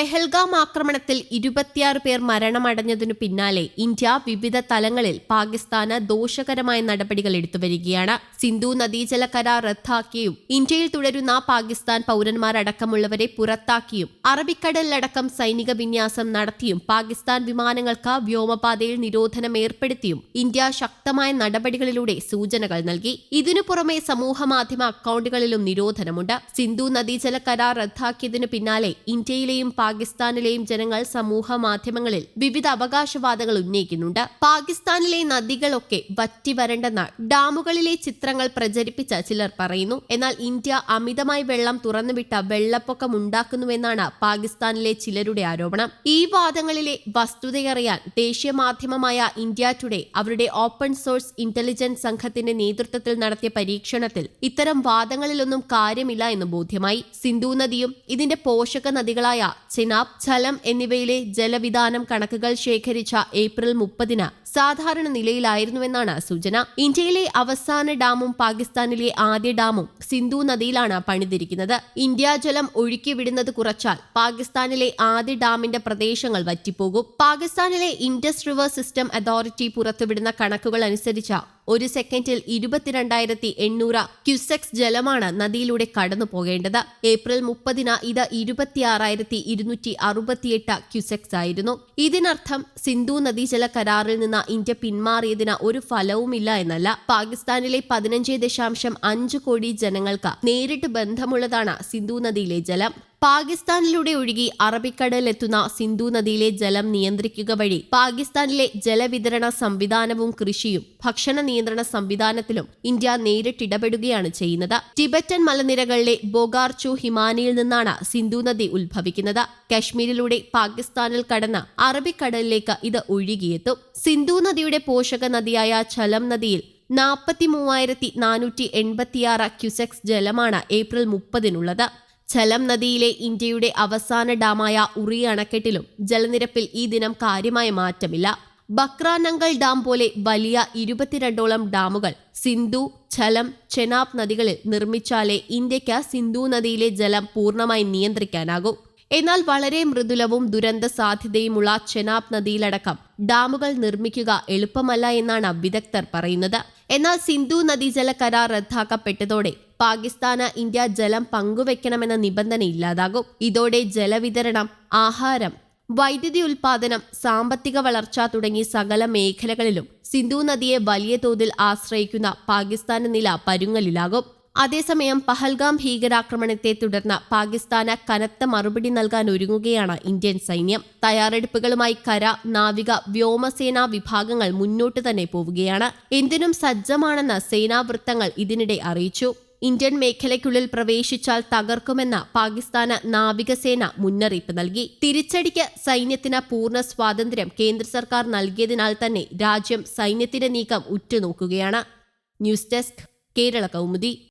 പെഹൽഗാം ആക്രമണത്തിൽ ഇരുപത്തിയാറ് പേർ മരണമടഞ്ഞതിനു പിന്നാലെ ഇന്ത്യ വിവിധ തലങ്ങളിൽ പാകിസ്ഥാന് ദോഷകരമായ നടപടികൾ എടുത്തുവരികയാണ് സിന്ധു നദീജല കരാർ റദ്ദാക്കിയും ഇന്ത്യയിൽ തുടരുന്ന പാകിസ്ഥാൻ പൗരന്മാരടക്കമുള്ളവരെ പുറത്താക്കിയും അറബിക്കടലിലടക്കം സൈനിക വിന്യാസം നടത്തിയും പാകിസ്ഥാൻ വിമാനങ്ങൾക്ക് വ്യോമപാതയിൽ നിരോധനം ഏർപ്പെടുത്തിയും ഇന്ത്യ ശക്തമായ നടപടികളിലൂടെ സൂചനകൾ നൽകി. ഇതിനു പുറമെ സമൂഹമാധ്യമ അക്കൗണ്ടുകളിലും നിരോധനമുണ്ട്. സിന്ധു നദീജല കരാർ റദ്ദാക്കിയതിനു പിന്നാലെ ഇന്ത്യയിലെയും പാകിസ്ഥാനിലെയും ജനങ്ങൾ സമൂഹ മാധ്യമങ്ങളിൽ വിവിധ അവകാശവാദങ്ങൾ ഉന്നയിക്കുന്നുണ്ട്. പാകിസ്ഥാനിലെ നദികളൊക്കെ വറ്റി വരണ്ടെന്ന് ഡാമുകളിലെ ചിത്രങ്ങൾ പ്രചരിപ്പിച്ച ചിലർ പറയുന്നു. എന്നാൽ ഇന്ത്യ അമിതമായി വെള്ളം തുറന്നുവിട്ട വെള്ളപ്പൊക്കം ഉണ്ടാക്കുന്നുവെന്നാണ് പാകിസ്ഥാനിലെ ചിലരുടെ ആരോപണം. ഈ വാദങ്ങളിലെ വസ്തുതയറിയാൻ ദേശീയ മാധ്യമമായ ഇന്ത്യ ടുഡേ അവരുടെ ഓപ്പൺ സോഴ്സ് ഇന്റലിജൻസ് സംഘത്തിന്റെ നേതൃത്വത്തിൽ നടത്തിയ പരീക്ഷണത്തിൽ ഇത്തരം വാദങ്ങളിലൊന്നും കാര്യമില്ല എന്ന് ബോധ്യമായി. സിന്ധു നദിയും ഇതിന്റെ പോഷക നദികളായ ചിനാബ് ഝലം എന്നിവയിലെ ജലവിധാനം കണക്കുകൾ ശേഖരിച്ച ഏപ്രിൽ മുപ്പതിന് സാധാരണ നിലയിലായിരുന്നുവെന്നാണ് സൂചന. ഇന്ത്യയിലെ അവസാന ഡാമും പാകിസ്ഥാനിലെ ആദ്യ ഡാമും സിന്ധു നദിയിലാണ് പണിതിരിക്കുന്നത്. ഇന്ത്യ ജലം ഒഴുക്കിവിടുന്നത് കുറച്ചാൽ പാകിസ്ഥാനിലെ ആദ്യ ഡാമിന്റെ പ്രദേശങ്ങൾ വറ്റിപ്പോകും. പാകിസ്ഥാനിലെ ഇൻഡസ് റിവർ സിസ്റ്റം അതോറിറ്റി പുറത്തുവിടുന്ന കണക്കുകൾ അനുസരിച്ച ഒരു സെക്കൻഡിൽ ഇരുപത്തിരണ്ടായിരത്തി എണ്ണൂറ് ക്യുസെക്സ് ജലമാണ് നദിയിലൂടെ കടന്നു പോകേണ്ടത്. ഏപ്രിൽ മുപ്പതിന് ഇത് ഇരുപത്തിയാറായിരത്തി ഇരുന്നൂറ്റി അറുപത്തിയെട്ട് ക്യുസെക്സ് ആയിരുന്നു. ഇതിനർത്ഥം സിന്ധു നദീജല കരാറിൽ നിന്ന് ഇന്ത്യ പിന്മാറിയതിന് ഒരു ഫലവുമില്ല എന്നല്ല. പാകിസ്ഥാനിലെ പതിനഞ്ച് ദശാംശം അഞ്ച് കോടി ജനങ്ങൾക്ക് നേരിട്ട് ബന്ധമുള്ളതാണ് സിന്ധു നദിയിലെ ജലം. പാകിസ്ഥാനിലൂടെ ഒഴുകി അറബിക്കടലിലെത്തുന്ന സിന്ധു നദിയിലെ ജലം നിയന്ത്രിക്കുക വഴി പാകിസ്ഥാനിലെ ജലവിതരണ സംവിധാനവും കൃഷിയും ഭക്ഷണ നിയന്ത്രണ സംവിധാനത്തിലും ഇന്ത്യ നേരിട്ടിടപെടുകയാണ് ചെയ്യുന്നത്. ടിബറ്റൻ മലനിരകളിലെ ബൊഗാർചു ഹിമാനിയിൽ നിന്നാണ് സിന്ധു നദി ഉത്ഭവിക്കുന്നത്. കശ്മീരിലൂടെ പാകിസ്ഥാനിൽ കടന്ന് അറബിക്കടലിലേക്ക് ഇത് ഒഴുകിയെത്തും. സിന്ധു നദിയുടെ പോഷക നദിയായ ഛലം നദിയിൽ നാൽപ്പത്തി മൂവായിരത്തി നാനൂറ്റി എൺപത്തിയാറ് ക്യുസെക്സ് ജലമാണ് ഏപ്രിൽ മുപ്പതിനുള്ളത്. ഝലം നദിയിലെ ഇന്ത്യയുടെ അവസാന ഡാമായ ഉറി അണക്കെട്ടിലും ജലനിരപ്പിൽ ഈ ദിനം കാര്യമായ മാറ്റമില്ല. ബക്രാനങ്കൽ ഡാം പോലെ വലിയ ഇരുപത്തിരണ്ടോളം ഡാമുകൾ സിന്ധു ഝലം ചെനാബ് നദികളിൽ നിർമ്മിച്ചാലേ ഇന്ത്യയ്ക്ക് സിന്ധു നദിയിലെ ജലം പൂർണമായി നിയന്ത്രിക്കാനാകൂ. എന്നാൽ വളരെ മൃദുലവും ദുരന്ത സാധ്യതയുമുള്ള ചെനാബ് നദിയിലടക്കം ഡാമുകൾ നിർമ്മിക്കുക എളുപ്പമല്ല എന്നാണ് വിദഗ്ധർ പറയുന്നത്. എന്നാൽ സിന്ധു നദീജല കരാർ റദ്ദാക്കപ്പെട്ടതോടെ പാകിസ്ഥാന് ഇന്ത്യ ജലം പങ്കുവെക്കണമെന്ന നിബന്ധന ഇല്ലാതാകും. ഇതോടെ ജലവിതരണം ആഹാരം വൈദ്യുതി ഉൽപാദനം സാമ്പത്തിക വളർച്ച തുടങ്ങി സകല മേഖലകളിലും സിന്ധു നദിയെ വലിയ തോതിൽ ആശ്രയിക്കുന്ന പാകിസ്ഥാന്റെ നില പരുങ്ങലിലാകും. അതേസമയം പഹൽഗാം ഭീകരാക്രമണത്തെ തുടർന്ന് പാകിസ്ഥാന് കനത്ത മറുപടി നൽകാൻ ഒരുങ്ങുകയാണ് ഇന്ത്യൻ സൈന്യം. തയ്യാറെടുപ്പുകളുമായി കര നാവിക വ്യോമസേനാ വിഭാഗങ്ങൾ മുന്നോട്ട് തന്നെ പോവുകയാണ്. എന്തിനും സജ്ജമാണെന്ന് സേനാ വൃത്തങ്ങൾ ഇതിനിടെ അറിയിച്ചു. ഇന്ത്യൻ മേഖലയ്ക്കുള്ളിൽ പ്രവേശിച്ചാൽ തകർക്കുമെന്ന് പാകിസ്ഥാന് നാവികസേന മുന്നറിയിപ്പ് നൽകി. തിരിച്ചടിക്ക് സൈന്യത്തിന് പൂർണ സ്വാതന്ത്ര്യം കേന്ദ്ര സർക്കാർ നൽകിയതിനാൽ തന്നെ രാജ്യം സൈന്യത്തിന്റെ നീക്കം ഉറ്റുനോക്കുകയാണ്. News desk Kerala Kaumudi.